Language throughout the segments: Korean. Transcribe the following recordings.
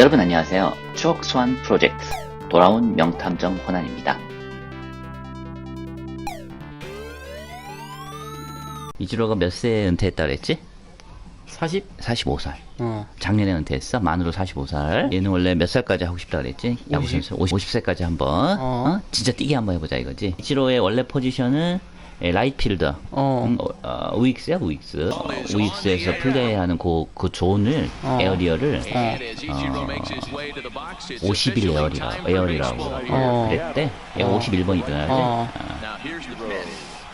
여러분 안녕하세요. 추억 소환 프로젝트 돌아온 명탐정 호난입니다. 이주로가 몇 세에 은퇴했다 그랬지? 40? 45살. 어. 작년에 은퇴했어. 만으로 45살. 얘는 원래 몇 살까지 하고 싶다 그랬지? 야구 50. 선수 50, 세까지 한번 어. 어? 진짜 뛰게 한번 해보자 이거지. 이치로의 원래 포지션은 예, 라이트 필더. 어. 음, 어, 어, 우익스야 우익스. 어, 우익스에서 플레이하는 그, 그 존을 어. 에어리어를 어. 51 에어리라, 에어리라고 어. 그랬대. 얘가 어. 51번이더라. 어.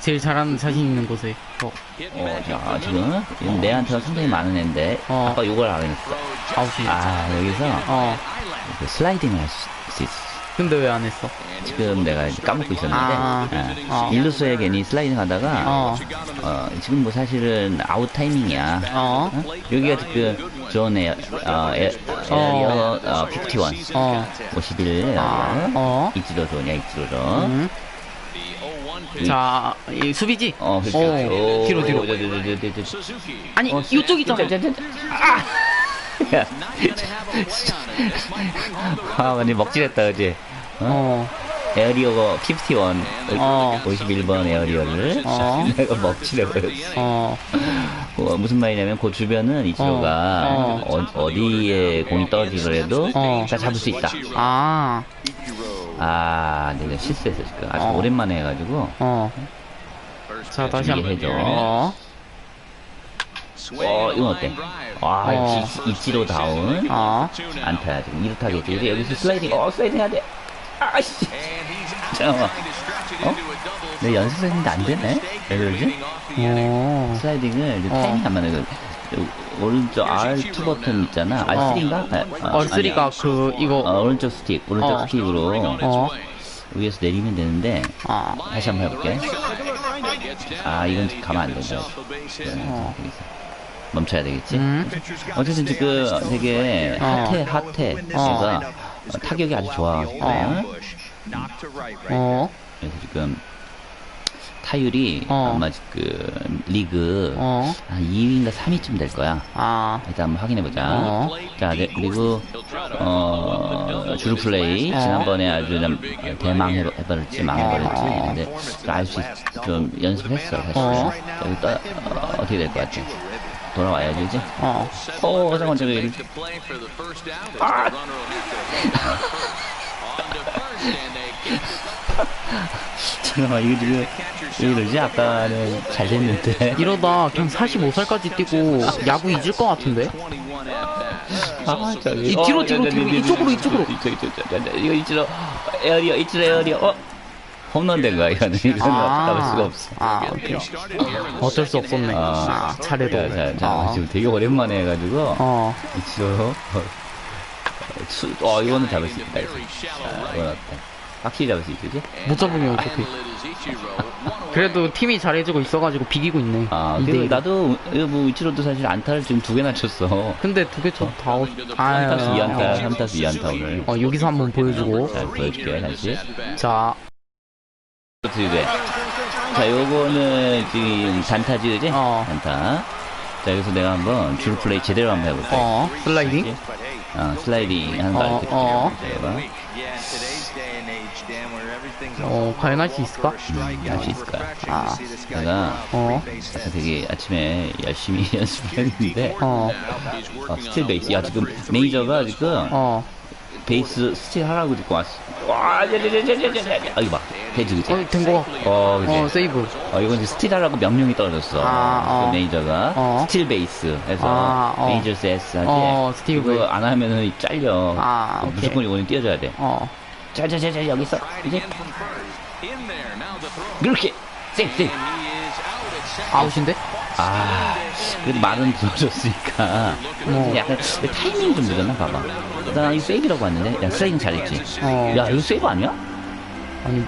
제일 잘하는 자신 있는 곳에. 어. 어, 자, 지금 얘는 내한테가 상당히 많은 애인데 어. 아까 요걸 안 했어. 아웃이. 아, 여기서 어. 그 슬라이딩을 할 수 있어. 근데 왜 안 했어? 지금 내가 까먹고 있었는데 아. 예. 어. 일루소에 괜히 슬라이딩 하다가 어. 어, 지금 뭐 사실은 아웃 타이밍이야. 어. 어? 여기가 지금 존 에어, 어, 에, 에어리어 어, 51 어. 51 에어리어 어. 이치로 존이야 이치로 존 음. 자, 이 수비지? 어. 어. 오, 뒤로, 뒤로. 아니, 어, 저, 저. 아! 야. 아, 완전 먹칠했다, 그지? 어? 어. 에어리어가 51, 어. 51번 에어리어를 어. 내가 먹칠해버렸어. 어. 어, 무슨 말이냐면 그 주변은 이치로가 어. 어. 어디에 공이 떨어지더라도 어. 다 잡을 수 있다. 아. 아, 내가 실수했어, 지금. 아주 어. 오랜만에 해가지고. 어. 자, 다시 한 번. 이해해줘. 어. 어, 이건 어때? 아, 어. 역시 이치로 다운. 어. 안타야, 지금. 이렇다겠지. 그지? 여기서 슬라이딩, 어, 슬라이딩 해야 돼. 아씨. 잠깐만. 어? 내 연습했는데 안 되네? 왜 그러지? 어. 슬라이딩을 이제 어. 타이밍 안 맞는 거. 오른쪽 R2 버튼 있잖아. R3인가? 아, 얼쓰리가 그, 이거. 어, 오른쪽 스틱, 오른쪽 어. 스틱으로 어. 위에서 내리면 되는데 아. 다시 한번 해볼게. 아, 이건 가만 안 된다. 어. 멈춰야 되겠지? 음. 어쨌든 지금 되게 어. 핫해, 핫해. 얘가 타격이 아주 좋아. 어. 어. 그래서 지금 타율이 어. 아마 그 리그 어. 한 2위인가 3위쯤 될 거야. 아. 일단 한번 확인해 보자. 어. 자, 네, 그리고, 어, 주루 플레이. 어. 지난번에 아주 좀 대망해 버렸지, 망해버렸지. 어. 근데 알수 있, 좀 연습했어, 사실. 어. 자, 일단, 어, 어떻게 될 것 같아? 돌아와야지, 그지? 어. 어, 잠깐만, 저기. 아! 잠깐만, 이거 지금, 왜 이러지? 아까는 잘 됐는데. 이러다 그냥 45살까지 뛰고 야구 잊을 것 같은데? 아, 저기. 이 뒤로, 뒤로, 뒤로, 이쪽으로, 이쪽으로. 이쪽, 이쪽, 이쪽, 이쪽. 이거. 에어리어, 이쪽으로 에어리어. 어? 홈런 된 거야, 이거는. 이거는 잡을 수가 없어. 아, 오케이. 어쩔 수 없었네. 아. 아, 차례도. 자, 자, 자, 어. 지금 되게 오랜만에 해가지고. 어. 수, 어, 이거는 잡을 수 있다. 이거. 아, 이건 어때? 확실히 잡을 수 있지, 그지? 못 잡으면 어떡해. 그래도 팀이 잘해주고 있어가지고 비기고 있네. 아, 일. 나도, 이거 뭐, 이치로도 사실 안타를 지금 두 개나 쳤어. 근데 두개 쳐, 다, 어, 아, 3타수 2안타, 어. 3타수 2안타 오늘. 어, 여기서 한번 보여주고. 자, 보여줄게, 다시. 자, 돼? 자, 요거는 지금 단타지, 그지? 어. 단타. 자, 여기서 내가 한번 줄 플레이 제대로 한번 해볼게. 어, 슬라이딩? 어, 슬라이딩 하는 거 어, 알겠지? 어. 어, 과연 할 수 있을까? 음, 할수 있을 거야. 아, 내가 어, 아까 되게 아침에 열심히 연습을 했는데, 어, 어, 스틸 베이스. 야, 지금 메이저가 지금 어. 베이스 스틸 하라고 듣고 왔어. 와, 야, 야, 야, 야, 야, 야, 야. 아, 이거 봐. 되지, 그지? 어, 된 거. 어, 그지? 어, 세이브. 어, 이건 이제 스틸 하라고 명령이 떨어졌어. 아, 어. 그 메이저가. 어. 스틸 베이스. 해서 아, 어. 메이저 세스 하지. 어, 스틸 그거 베이스. 안 하면은 잘려. 아, 오케이. 무조건 이거는 뛰어줘야 돼. 어. 자, 자, 자, 자, 여기 있어. 이제. 그렇게. 쌩, 쌩. 아웃인데? 아, 그래도 말은 들어줬으니까. 어. 약간 타이밍이 좀 늦었나 봐봐. 나 이거 세이브라고 왔는데. 야, 슬라이딩 잘했지. 어. 야, 이거 세이브 아니야? 아니,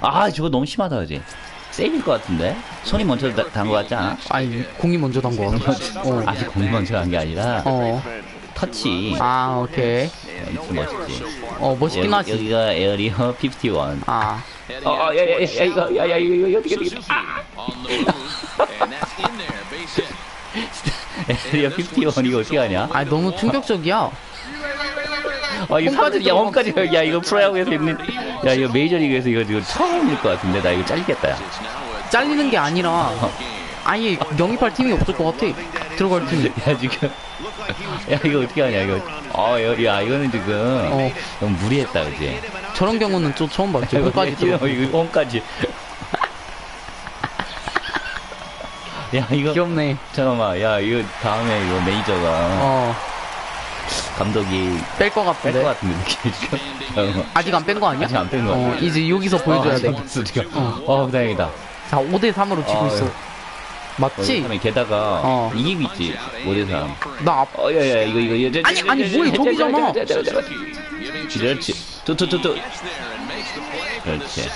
아, 저거 너무 심하다, 그지? 세이브일 것 같은데? 손이 먼저 단것 같지 않아? 아니, 공이 먼저 단 거. 어. 아직 공이 먼저 간 게 아니라, 어. 터치. 아, 오케이. 좀 멋있지. 어, 멋있긴 하지. 여기, 가 에어리어 51. 어, 아, 어, 야, 야, 야, 야, 이거, 야, 야, 이거, 이거, 어떻게, 어떻게, 아! 에어리어 51 이거 어떻게 하냐? 아니, 너무 충격적이야. 아, 이거 3주, 야, 홈까지, 야, 이거 프로야구에서 있는, 야, 이거 메이저리그에서 이거 지금 처음일 것 같은데, 나 이거 잘리겠다, 야. 잘리는 게 아니라 아예 영입할 팀이 없을 것 같아. 들어갈 팀이. 야, 지금. 야, 이거 어떻게 하냐, 이거. 어, 야, 야, 이거는 지금. 어. 너무 무리했다, 그지? 저런 경우는 좀 처음. 이거 홈까지 들어. 이거 홈까지. 야, 이거. 귀엽네. 잠깐만, 야, 이거 다음에 이거 매니저가 어, 감독이 뺄것뺄 같은데. 것 같은데, 느낌이 지금. 잠깐만. 아직 안 뺀 거 아니야? 아직 안 뺀 거 어, 같아. 이제 여기서 보여줘야 어, 돼. 알았어, 지금. 어, 다행이다. 자, 5대 3으로 지고 어, 있어. 예. 맞지? 그다음에 게다가 어. 이기고 있지 5대 3 나 앞, 어 야 야 이거 이거 이거 아니, 아니, 뭐야, 저기잖아. 그렇지 뚜뚜뚜뚜 그렇지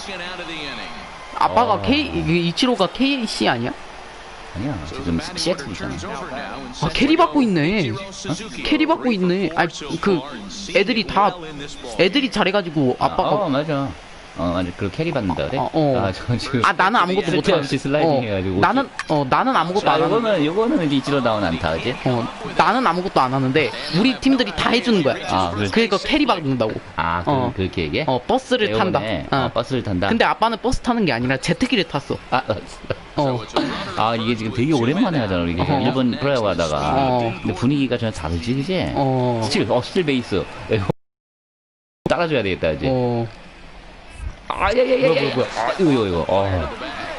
아빠가 어. K, 이치로가 KC 아니야? 아니야 지금 CX이잖아 아, 캐리 받고 있네. 어? 캐리 받고 있네. 아, 그, 애들이 다, 애들이 잘해가지고 아빠가. 어 맞아 어 맞아 그걸 캐리 받는다 그래? 어, 어. 아 저 지금 아, 나는 아무것도 못하는데. 슬라이딩 어, 해가지고 나는, 어, 나는 아무것도 아안 하는데. 요거는 요거는 이제 이치로 나온 안타 그지? 어, 나는 아무것도 안 하는데, 우리 팀들이 다 해주는 거야. 아, 그래. 그러니까 캐리 받는다고. 아 그, 어. 그렇게 얘기해? 어, 버스를 탄다. 아, 어. 버스를 탄다 근데 아빠는 버스 타는 게 아니라 제트기를 탔어. 아, 어. 아 이게 지금 되게 오랜만에 하잖아 이게 어허. 일본 프로야구 하다가 어. 근데 분위기가 전혀 다르지 그지? 어. 스틸 어 스틸 베이스 따라줘야 되겠다 이제 어. 아야야야야 뭐야, 뭐야, 뭐야. 아, 이거 이거 이거 어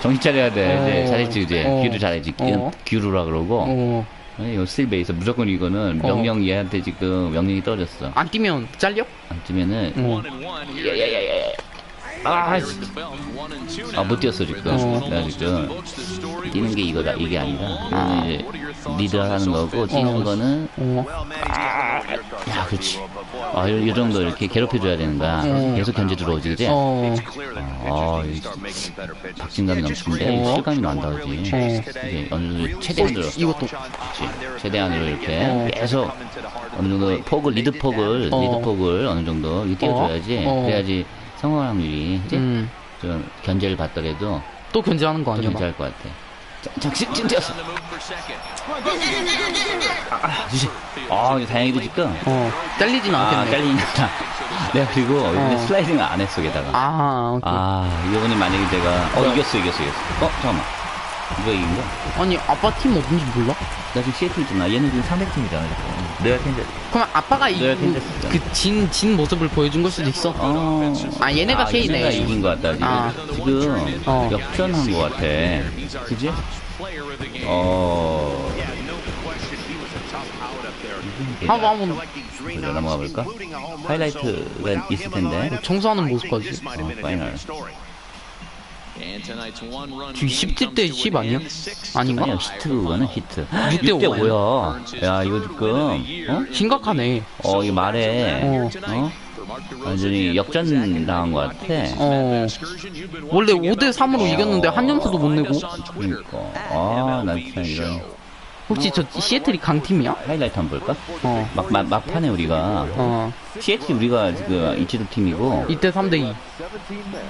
정신 차려야 돼 어. 이제 잘했지 이제 어. 귀를 잘했지 어. 귀루라 그러고 어. 이거 스틸 베이스 무조건 이거는 어. 명령 얘한테 지금 명령이 떨어졌어 안 뛰면 잘려? 안 뜨면은 어. 야야야야 아, 씨. 아, 못 뛰었어, 지금. 어. 내가 지금. 뛰는 게 이거다, 이게 아니라. 아. 이거는 이제 리드를 하는 거고, 뛰는 어. 거는, 어. 야, 그렇지. 아, 이, 이 정도 이렇게 괴롭혀줘야 되는 거야. 어. 계속 견제 들어오지, 그지? 어. 아, 이 박진감이 넘치는데, 어. 실감이 난다, 그지? 어. 이제 어느 정도 최대한으로, 이것도. 그렇지. 최대한으로 이렇게 어. 계속 어느 정도 폭을, 리드 폭을, 어. 리드 폭을 어느 정도 이렇게 띄워줘야지. 어. 그래야지 성공 확률이, 그지? 음. 좀 견제를 받더라도 또 견제하는 거또 아니야? 막. 괜찮을 것 같아. 자, 잠시 찐뛰었어. 아, 주시. 아, 이거 다행히도 지금. 어. 잘리진 아, 않겠네. 잘리니까. 내가 그리고 어. 슬라이딩을 안 했어, 게다가. 아, 오케이. 아, 이번에 만약에 내가, 어, 이겼어, 이겼어, 이겼어. 어, 잠깐만. 누가 이긴 거야? 아니, 아빠 팀 어딘지 몰라? 나 지금 시애틀 있잖아. 얘는 지금 300팀이잖아, 지금. 내가 텐데. 그럼 아빠가 이, 내가 괜찮았어. 그, 진, 진 모습을 보여준 걸 수도 있어. 어. 아, 얘네가 K네. 얘네가 이긴 것 같다, 지금. 아. 지금, 어. 역전한 것 같아. 그지? 어. 한번, 한번, 그래, 넘어가 볼까? 하이라이트가 있을 텐데. 청소하는 모습까지. 어, 파이널. 지금 10대 대10 아니야? 아닌가? 아니야, 히트 그거는 히트. 6대 6대 5야. 야, 이거 지금, 어? 심각하네. 어, 이 말에, 어. 어? 완전히 역전 당한 것 같아. 어. 원래 5대 3으로 이겼는데 한 점수도 못 내고. 그러니까. 아, 난 그냥 이런 혹시 저 시애틀이 강팀이야? 하이라이트 한번 볼까? 어. 막, 막, 막판에 우리가, 어. CH 우리가 지금 이치도 팀이고, 이때 3대 2.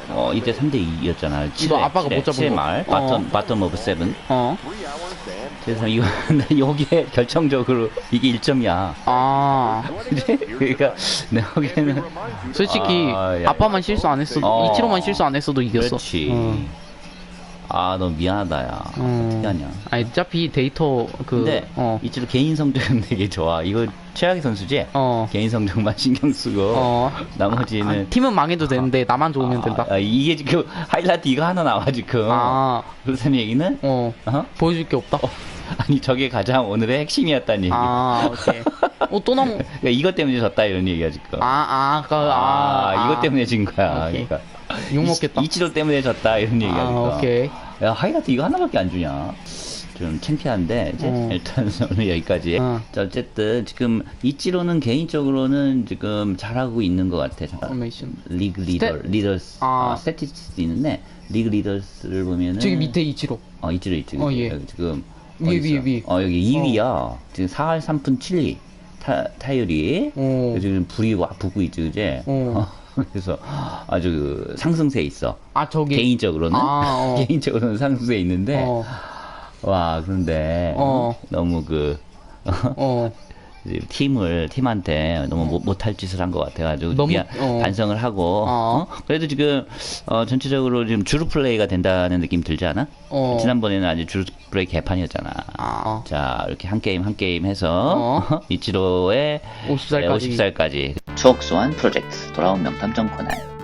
어, 이때 3대2였잖아. 이거 아빠가 못 잡은 거. 말, 어. 바텀, 바텀 오브 세븐. 어. 그래서 이거, 여기에 결정적으로 이게 1점이야. 아. 그러니까, 내가 보기에는. 솔직히 아, 야. 아빠만 실수 안 했어도 어. 이치로만 실수 안 했어도 이겼어. 그렇지. 어. 아, 너 미안하다, 야. 어. 어떻게 하냐. 아니 어차피 데이터 그 근데, 어. 이치로 개인 성적은 되게 좋아. 이거 최악의 선수지? 어. 개인 성적만 신경 쓰고. 어. 나머지는. 아, 팀은 망해도 되는데 나만 좋으면 된다. 아, 이게 지금 하이라이트 이거 하나 나와, 지금. 아. 그렇다는 얘기는? 어. 어? 보여줄 게 없다. 아니, 저게 가장 오늘의 핵심이었다는 얘기. 아, 오케이. 어, 또 나무. 그러니까 이것 때문에 졌다, 이런 얘기야, 지금. 아, 아, 그, 아, 아, 이것 때문에 진 거야. 오케이. 그러니까. 욕 먹겠다. 이, 이치로 때문에 졌다, 이런 얘기야. 아. 오케이. 야, 하이라이트 이거 하나밖에 안 주냐? 좀 창피한데, 이제, 어. 일단 오늘 여기까지. 어. 자, 어쨌든, 지금, 이치로는 개인적으로는 지금 잘하고 있는 것 같아. 잠깐. 포메이션. 리그 리더, 스탯- 리더스, 아. 아, 스태티스트 있는데, 리그 리더스를 보면은. 저기 밑에 이치로. 어, 이치로 있지. 어, 예. 지금. 위에? 위에, 위에. 어, 여기 2위야. 지금 4할 3푼 7리. 타, 타율이. 어. 지금 불이 와, 붙고 있지, 그제? 어. 그래서 아주 그 상승세에 있어. 아, 저기. 개인적으로는. 아, 어. 개인적으로는 상승세에 있는데. 어. 와, 그런데. 어. 너무 그. 어. 팀을 팀한테 너무 못, 못할 짓을 한 것 같아가지고 너무- 미안, 어. 반성을 하고 어. 어? 그래도 지금 어, 전체적으로 지금 주루 플레이가 된다는 느낌 들지 않아? 어. 지난번에는 아주 주루 플레이 개판이었잖아. 아, 자 이렇게 한 게임 한 게임 해서 어. 이치로의 50살까지. 50살까지 추억 소환 프로젝트 돌아온 명탐정 코난